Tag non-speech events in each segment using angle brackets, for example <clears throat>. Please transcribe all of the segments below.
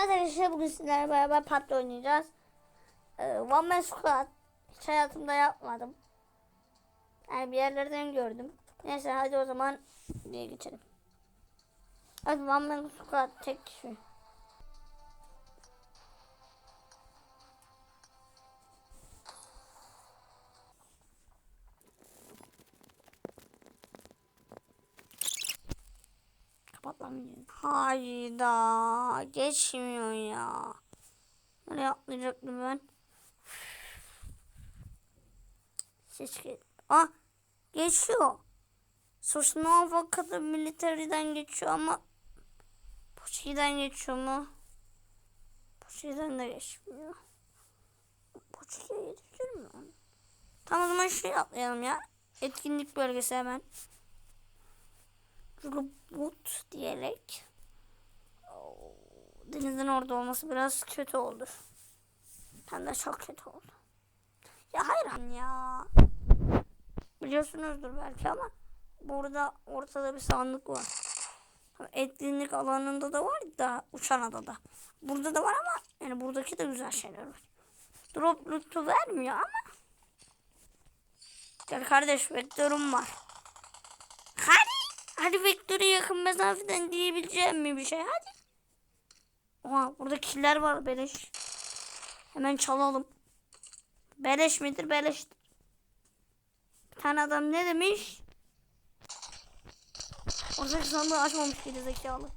Arkadaşlar bugün sizlerle beraber patla oynayacağız. Ee, One Man Squad hiç hayatımda yapmadım. Yani bir yerlerden gördüm. Neyse hadi o zaman diye geçelim. Hadi One Man Squad tek kişi. Videoyu. Hayda. Geçmiyor ya. Nereye atlayacaktım ben? Ses gel. Ah. Geçiyor. Sosnova kadar militeriden geçiyor ama Poçi'den geçiyor mu? Poçi'den de geçmiyor. Poçi'ye yetişir mi? Tamam o zaman şuraya atlayalım ya. Etkinlik bölgesi hemen. Robot diyerek denizin orada olması biraz kötü oldu. Hem de çok kötü oldu. Ya hayran ya. Biliyorsunuzdur belki ama burada ortada bir sandık var. Etkinlik alanında da var da uçan adada. Burada da var ama yani buradaki de güzel şeyler var. Drop loot'u vermiyor ama Gel kardeş vektörüm var. Hadi. Hadi vektöre yakın mesafeden diyebileceğim mi bir şey hadi. Oha burada killer var beleş. Hemen çalalım. Beleş midir beleştir. Bir tane adam ne demiş? Oradaki sandığı açmamış geri zekalı.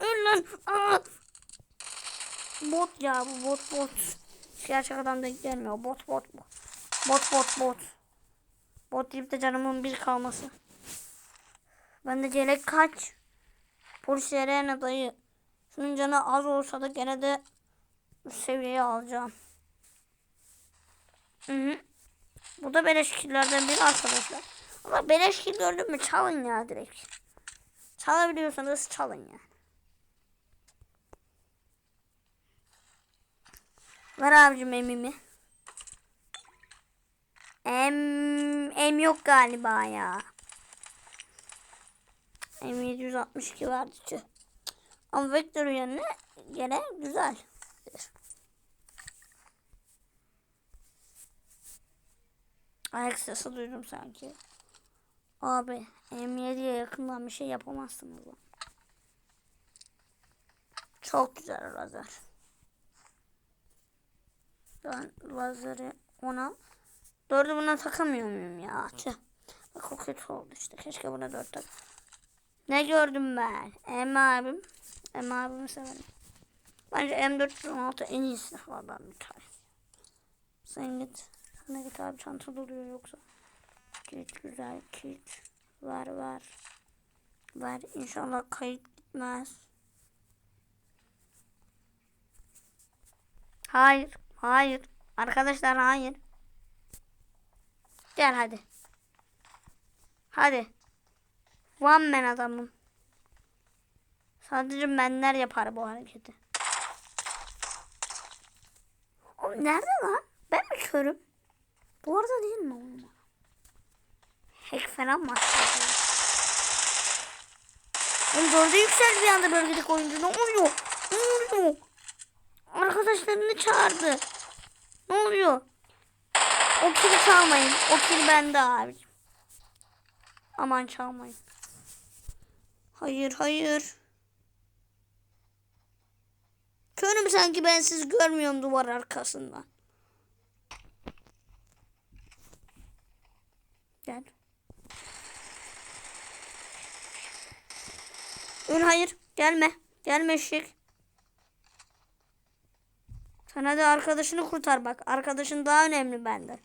Öl lan. Aa! Bot ya bu bot bot. Gerçek adam denk gelmiyor. Bot bot bot. Bot bot bot. Bot deyip de canımın bir kalması. Ben de celek kaç. Polis yerine dayı. Şunun canı az olsa da gene de üst seviyeye alacağım. Hı hı. Bu da beleş killerden biri arkadaşlar. Ama beleş kill gördün mü çalın ya direkt. Çalabiliyorsanız çalın ya. Ver abicim emimi. Em, em yok galiba ya. M762 vardı tüh. Ama Vector yerine gene güzel. Ayak sesi duydum sanki. Abi M7'ye yakından bir şey yapamazsınız lan. Çok güzel lazer. Ben lazeri ona dördü buna takamıyor muyum ya? Tüh. Bak o kötü oldu işte. Keşke buna dört tak. Ne gördüm ben? Em abim. Em abimi severim. Bence M416 en iyisi silahlardan bir tanesi. Sen git. Sana git abi çanta doluyor yoksa. Kit güzel kit. Ver ver. Ver inşallah kayıt gitmez. Hayır. Hayır. Arkadaşlar hayır. Gel hadi. Hadi. One man adamım. Sadece benler yapar bu hareketi. O nerede lan? Ben mi körüm? Bu arada değil mi oğlum? Hack falan var. Oğlum dörde yükseldi bir anda bölgedeki oyuncu. Ne oluyor? Ne oluyor? Arkadaşlarını çağırdı. Ne oluyor? O kili çalmayın. O kil bende abicim. Aman çalmayın. Hayır hayır. Körüm sanki ben siz görmüyorum duvar arkasından. Gel. Ön hayır. Gelme. Gelme şık. Sana da arkadaşını kurtar bak. Arkadaşın daha önemli benden.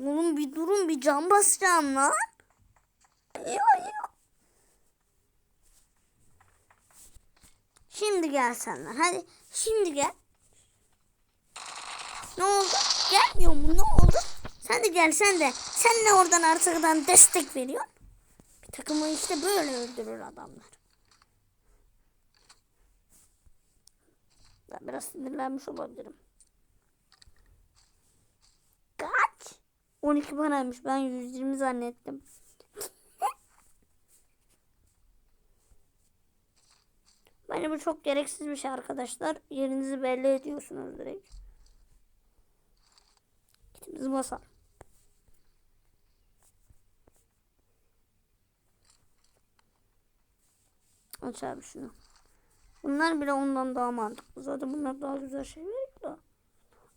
Oğlum bir durun bir cam basacağım lan. Şimdi gel senden. Hadi şimdi gel. Ne oldu? Gelmiyor mu? Ne oldu? Sen de gel sen de. Sen de oradan arkadan destek veriyorsun. Bir takımı işte böyle öldürür adamlar. Ben biraz sinirlenmiş olabilirim. Kaç. 12 paraymış. Ben 120 zannettim. Bence bu çok gereksiz bir şey arkadaşlar. Yerinizi belli ediyorsunuz direkt. Kitimizi basalım. Aç abi şunu. Bunlar bile ondan daha mantıklı. Zaten bunlar daha güzel şeyler da.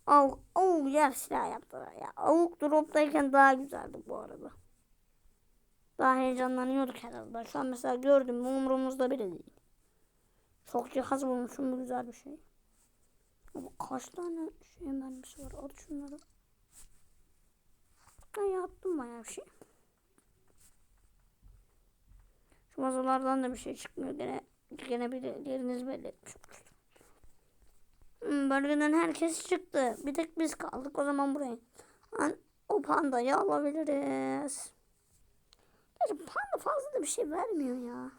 Avuk, avuk yer yaptılar ya. Avuk droptayken daha güzeldi bu arada. Daha heyecanlanıyorduk herhalde. Şu an mesela gördüm mü umurumuzda bile değil. Çok cihaz bulmuşum bu güzel bir şey. Ama kaç tane şey mermisi var? At şunları. Ben yaptım bayağı bir şey. Şu masalardan da bir şey çıkmıyor. Gene, gene bir yeriniz belli etmiş olmuştum. Hmm, bölgeden herkes çıktı. Bir tek biz kaldık. O zaman burayı. An, o pandayı alabiliriz. Gerçi panda fazla da bir şey vermiyor ya.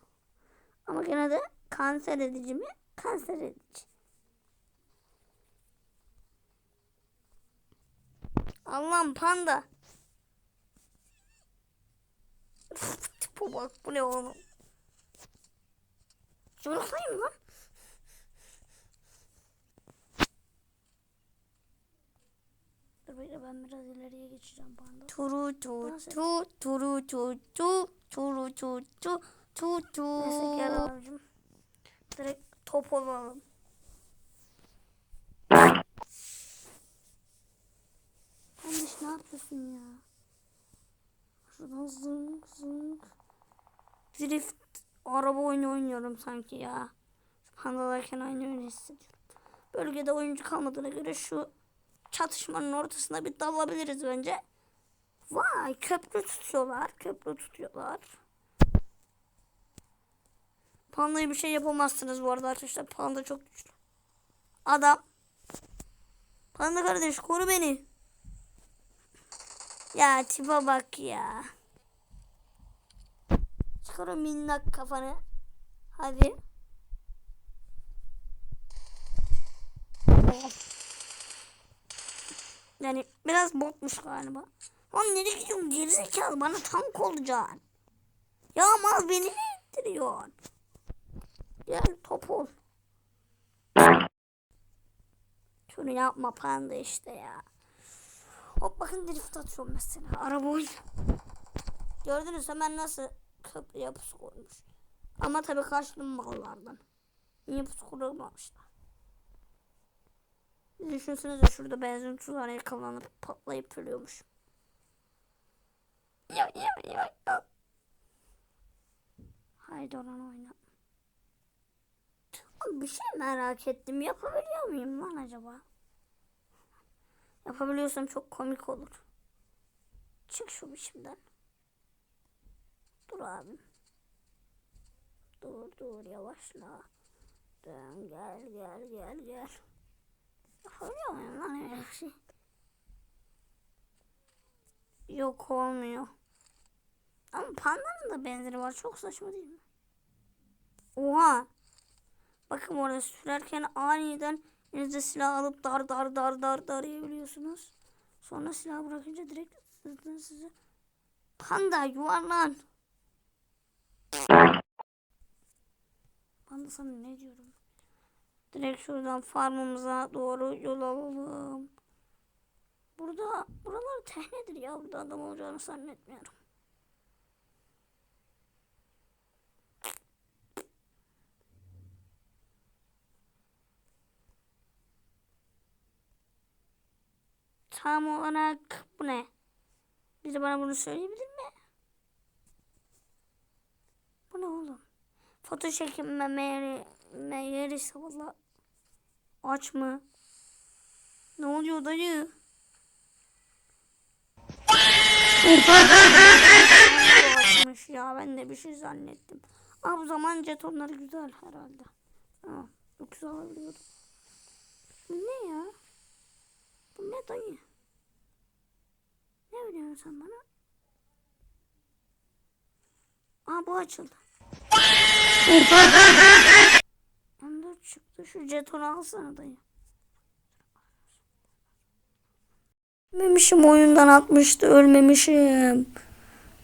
Ama gene de kanser edici mi? Kanser edici. Allah'ım panda. Tipe bak bu ne oğlum. Yumruklayayım lan. Bekle ben biraz ileriye geçeceğim panda. Turu tu tu turu tu tu turu tu tu tu tu. Neyse gel abicim. Direkt top olalım. Kardeş ne yapıyorsun ya? Şuradan zınk zınk. Drift araba oyunu oynuyorum sanki ya. Pandalarken aynı öyle hissediyorum. Bölgede oyuncu kalmadığına göre şu çatışmanın ortasına bir dalabiliriz bence. Vay köprü tutuyorlar. Köprü tutuyorlar. Panda'ya bir şey yapamazsınız bu arada arkadaşlar. Panda çok güçlü. Adam. Panda kardeş koru beni. Ya tipe bak ya. Çıkar o minnak kafanı. Hadi. Oh. Yani biraz botmuş galiba. Lan nereye gidiyorsun gerizekalı bana tank olacaksın. Ya mal beni ittiriyorsun? Gel top ol. Şunu yapma panda işte ya. Hop bakın drift atıyorum mesela. Araba. Gördünüz hemen nasıl köprü yapısı koymuş. Ama tabii kaçtım mallardan. Niye pusu kurulmamışlar? Düşünsenize şurada benzin tuzağına yakalanıp patlayıp ölüyormuş. Ya ya ya ya. Haydi olan oyna. Bir şey merak ettim. Yapabiliyor muyum lan acaba? Yapabiliyorsam çok komik olur. Çık şu biçimden. Dur abim. Dur dur yavaşla. Dön gel gel gel gel. Yapabiliyor muyum lan öyle şey? Yok olmuyor. Ama pandanın da benzeri var. Çok saçma değil mi? Oha. Bakın orada sürerken aniden elinizde silah alıp dar dar dar dar dar yiyebiliyorsunuz. Sonra silah bırakınca direkt sırtına sizi Panda yuvarlan. Panda sana ne diyorum? Direkt şuradan farmımıza doğru yol alalım. Burada buralar tehnedir ya. Burada adam olacağını zannetmiyorum. Tam olarak bu ne? Biri bana bunu söyleyebilir mi? Bu ne oğlum? Foto çekinme meyeri, meyeri valla. Aç mı? Ne oluyor dayı? Açmış ya ben de bir şey zannettim. Aa bu zaman jetonları güzel herhalde. Ha, yoksa alabiliyorum. Bu ne ya? Bu ne dayı? Ne veriyorsun sen bana? Aa bu açıldı. M4 çıktı. Şu jetonu alsana dayı. Ölmemişim oyundan atmıştı ölmemişim.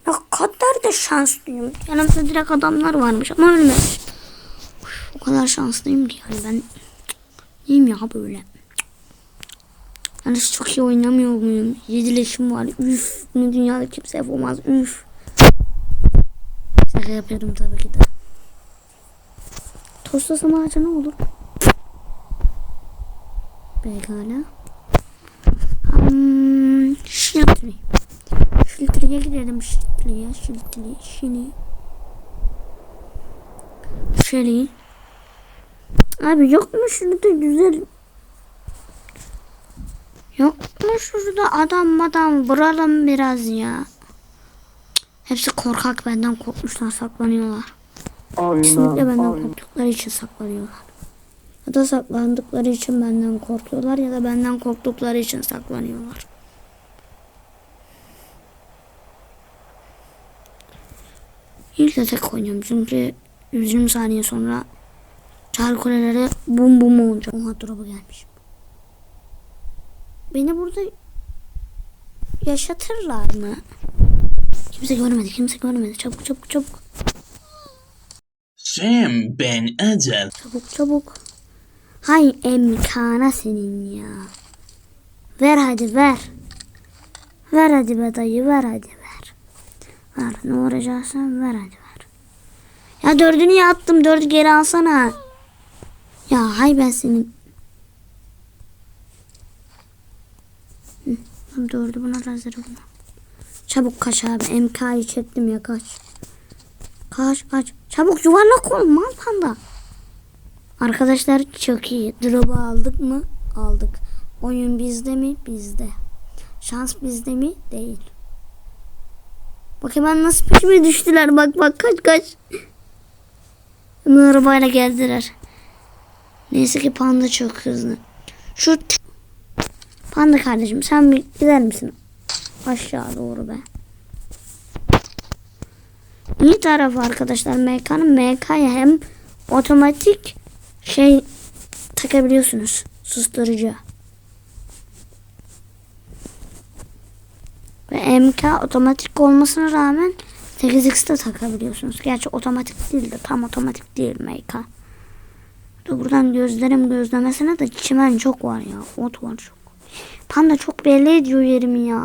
Ne kadar da şanslıyım. Yanımda direkt adamlar varmış ama ölmemiş. O kadar şanslıyım ki yani ben neyim ya böyle. Yani çok iyi oynamıyor muyum? Yedileşim var. Üf. Bunu dünyada kimse yapamaz. Üf. Şaka yapıyorum tabii ki de. Tostlasam ağaca ne olur? Pekala. Hmm, filtre. Filtreye gidelim. Filtreye, filtreye, şimdi. Şöyle. Abi yok mu şurada güzel Yok mu şurada adam adam vuralım biraz ya. Hepsi korkak benden korkmuşlar saklanıyorlar. Kesinlikle benden korktukları için saklanıyorlar. Ya da saklandıkları için benden korkuyorlar ya da benden korktukları için saklanıyorlar. İlk de tek oynuyorum çünkü 120 saniye sonra çağrı kuleleri bum bum olacak. Oha drop'a gelmiş. Beni burada yaşatırlar mı? Kimse görmedi, kimse görmedi. Çabuk çabuk çabuk. Sam ben Adel. Çabuk çabuk. Hay emkana senin ya. Ver hadi ver. Ver hadi be dayı ver hadi ver. Ver ne uğraşacaksan ver hadi ver. Ya dördünü ya attım dördü geri alsana. Ya hay ben senin. Hı, dördü buna hazır buna. Çabuk kaç abi MK'yı çektim ya kaç. Kaç kaç. Çabuk yuvarlak ol mal panda. Arkadaşlar çok iyi. Drop'u aldık mı? Aldık. Oyun bizde mi? Bizde. Şans bizde mi? Değil. Bakın ben nasıl peşime düştüler. Bak bak kaç kaç. Hemen arabayla geldiler. Neyse ki panda çok hızlı. Şu panda kardeşim sen gider misin? Aşağı doğru be. İyi tarafı arkadaşlar MK'nın MK'ya hem otomatik şey takabiliyorsunuz. Susturucu. Ve MK otomatik olmasına rağmen 8x'te takabiliyorsunuz. Gerçi otomatik değil de tam otomatik değil MK. Buradan gözlerim gözlemesine de çimen çok var ya. Ot var çok. Panda çok belli ediyor yerimi ya.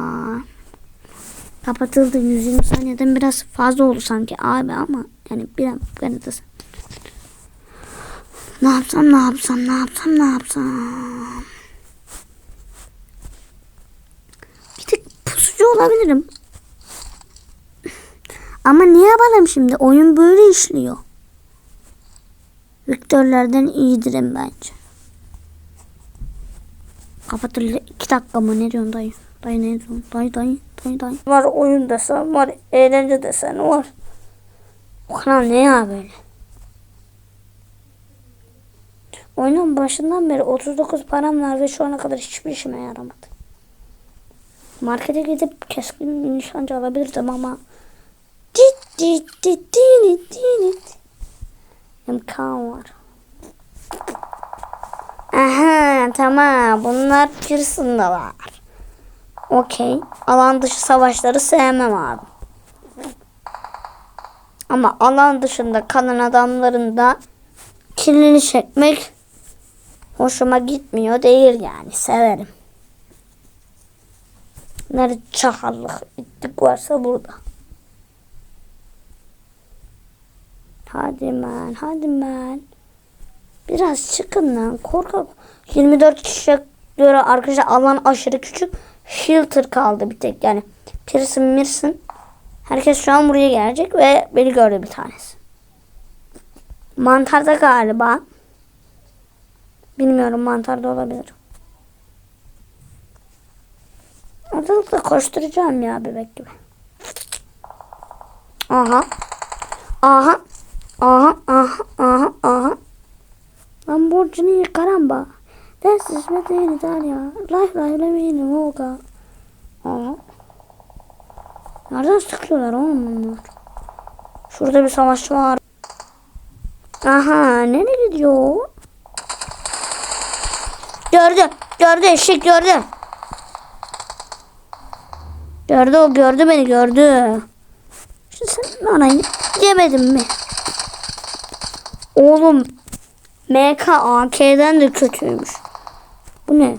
Kapatıldı 120 saniyeden biraz fazla oldu sanki abi ama yani bir an beni de ne yapsam ne yapsam ne yapsam ne yapsam. Bir tık pusucu olabilirim. Ama ne yapalım şimdi? Oyun böyle işliyor. Viktörlerden iyiydirim bence. Kapatıldı. iki dakika mı? Ne diyorsun dayı? Dayı ne diyorsun? Dayı dayı dayı. Var oyun desen var. Eğlence desen var. O kanal ne ya böyle? Oyunun başından beri 39 param var ve şu ana kadar hiçbir işime yaramadı. Markete gidip keskin nişancı alabilirdim ama dit dit dit dit dit imkan var. Aha tamam bunlar Pearson'dalar. Okey. Alan dışı savaşları sevmem abi. Ama alan dışında kalan adamların da kilini çekmek hoşuma gitmiyor değil yani. Severim. Nerede çakallık ittik varsa burada. Hadi men, hadi men. Biraz çıkın lan korkak. 24 kişiye göre arkadaşlar alan aşırı küçük. Filter kaldı bir tek yani. Pearson Mirson. Herkes şu an buraya gelecek ve beni gördü bir tanesi. Mantarda galiba. Bilmiyorum mantarda olabilir. Ortalıkta koşturacağım ya bebek gibi. Aha. Aha. Aha. Aha. Aha. Aha. Lamborghini caramba. This is what in Italia. Life living in Volga. Aha. Nereden sıkıyorlar oğlum bunlar? Şurada bir savaşçı var. Aha nereye gidiyor? Gördü. Gördü eşek gördü. Gördü o gördü beni gördü. Şu senin anayı yemedim mi? Oğlum MK AK'den de kötüymüş. Bu ne?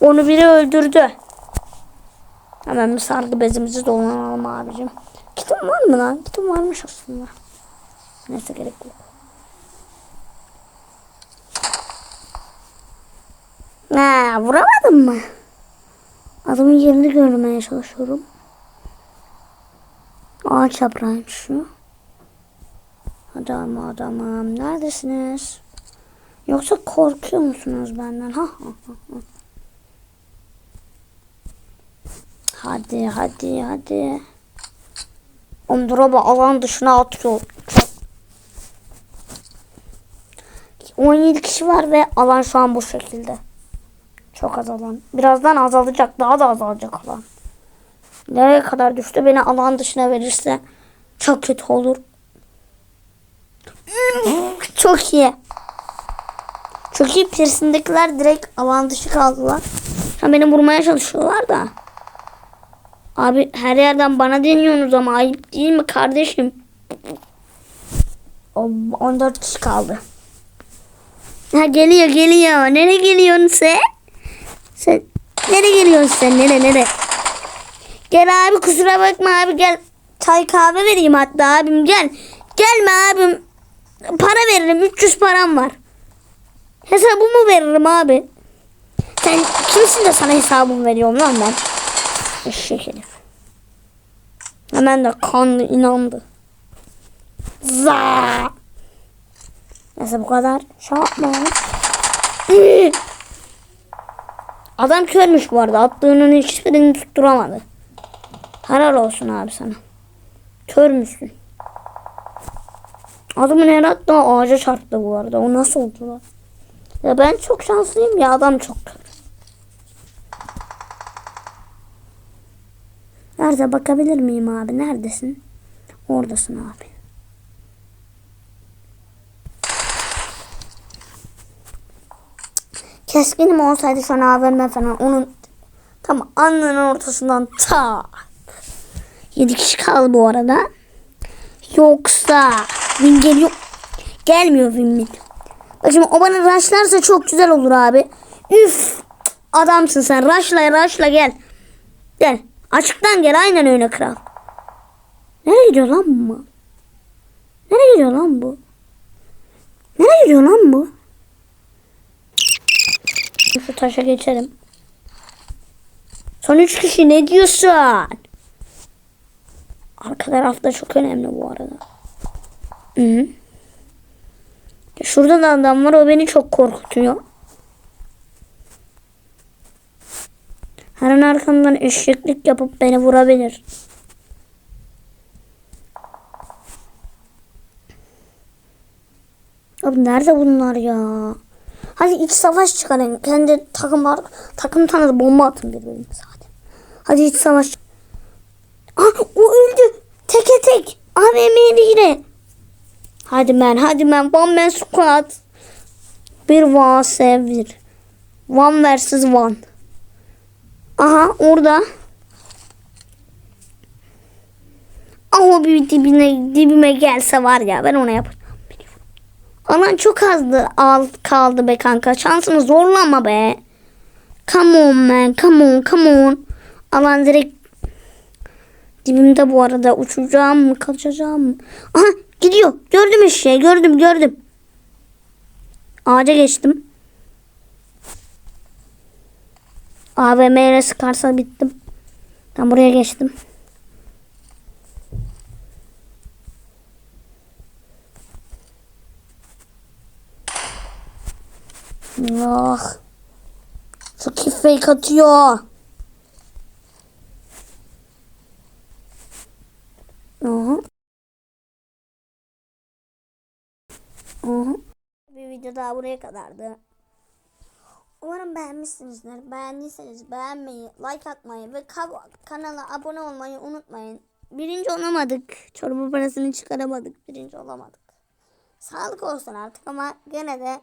Onu biri öldürdü. Hemen bir sargı bezimizi dolanalım abicim. Kitim var mı lan? Kitim varmış aslında. Neyse gerek yok. Ha, vuramadın mı? Adamın yerini görmeye çalışıyorum. Ağaç yaprağıymış şu. Adam adamım neredesiniz? Yoksa korkuyor musunuz benden? Ha, ha, ha, ha. Hadi hadi hadi. Drop'u alan dışına atıyor. 17 kişi var ve alan şu an bu şekilde. Çok az alan. Birazdan azalacak. Daha da azalacak alan. Nereye kadar düştü beni alan dışına verirse çok kötü olur. Çok iyi. İyi. Piercing'dekiler direkt alan dışı kaldılar. Ha beni vurmaya çalışıyorlar da. Abi her yerden bana deniyorsunuz ama ayıp değil mi kardeşim? O 14 kişi kaldı. Ha geliyor geliyor. Nereye geliyorsun sen? Sen nereye geliyorsun sen? Nere nere? Gel abi kusura bakma abi gel. Çay kahve vereyim hatta abim gel. Gelme abim. Para veririm 300 param var. Hesabımı veririm abi. Sen kimsin de sana hesabımı veriyorum lan ben. Eşek herif. Hemen de kanlı inandı. Za. Neyse bu kadar. Şey <clears throat> yapma. Adam körmüş bu arada. Attığının hiçbirini tutturamadı. Helal olsun abi sana. Kör müsün? Adamın her hatta ağaca çarptı bu arada. O nasıl oldu lan? Ya ben çok şanslıyım ya adam çok. Nerede bakabilir miyim abi? Neredesin? Oradasın abi. Keskinim olsaydı sana AVM falan onun tam alnının ortasından ta. 7 kişi kaldı bu arada. Yoksa Win geliyor. Gelmiyor Win şimdi o bana rushlarsa çok güzel olur abi. Üf. Adamsın sen. Rushla rushla gel. Gel. Açıktan gel. Aynen öyle kral. Nereye gidiyor lan bu? Nereye gidiyor lan bu? Nereye gidiyor lan bu? Şu taşa geçelim. Son üç kişi ne diyorsun? Arka tarafta çok önemli bu arada. Hı -hı. Şurada da adam var o beni çok korkutuyor. Her an arkamdan eşeklik yapıp beni vurabilir. Abi nerede bunlar ya? Hadi iç savaş çıkarın. Kendi takımlar takım tanıdı bomba atın birbirinize hadi. Hadi iç savaş. Ah o öldü. Teke tek. AVM'ye yine. Hadi ben hadi ben. One man squad. Bir vs bir. One vs one. Aha orada. Ah o bir dibine, dibime gelse var ya ben ona yaparım. Alan çok azdı al kaldı be kanka. Şansını zorlama be. Come on man. Come on. Come on. Alan direkt dibimde bu arada. Uçacağım mı? Kaçacağım mı? Aha gidiyor. Gördüm eşeği. Gördüm gördüm. Ağaca geçtim. AVM ile sıkarsa bittim. Ben buraya geçtim. Ah. Çok iyi fake atıyor. Aha. Aha. Bir video daha buraya kadardı. Umarım beğenmişsinizdir. Beğendiyseniz beğenmeyi, like atmayı ve ka- kanala abone olmayı unutmayın. Birinci olamadık. Çorba parasını çıkaramadık. Birinci olamadık. Sağlık olsun artık ama gene de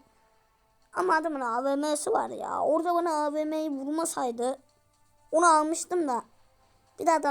ama adamın AVM'si var ya. Orada bana AVM'yi vurmasaydı Onu almıştım da. Bir daha da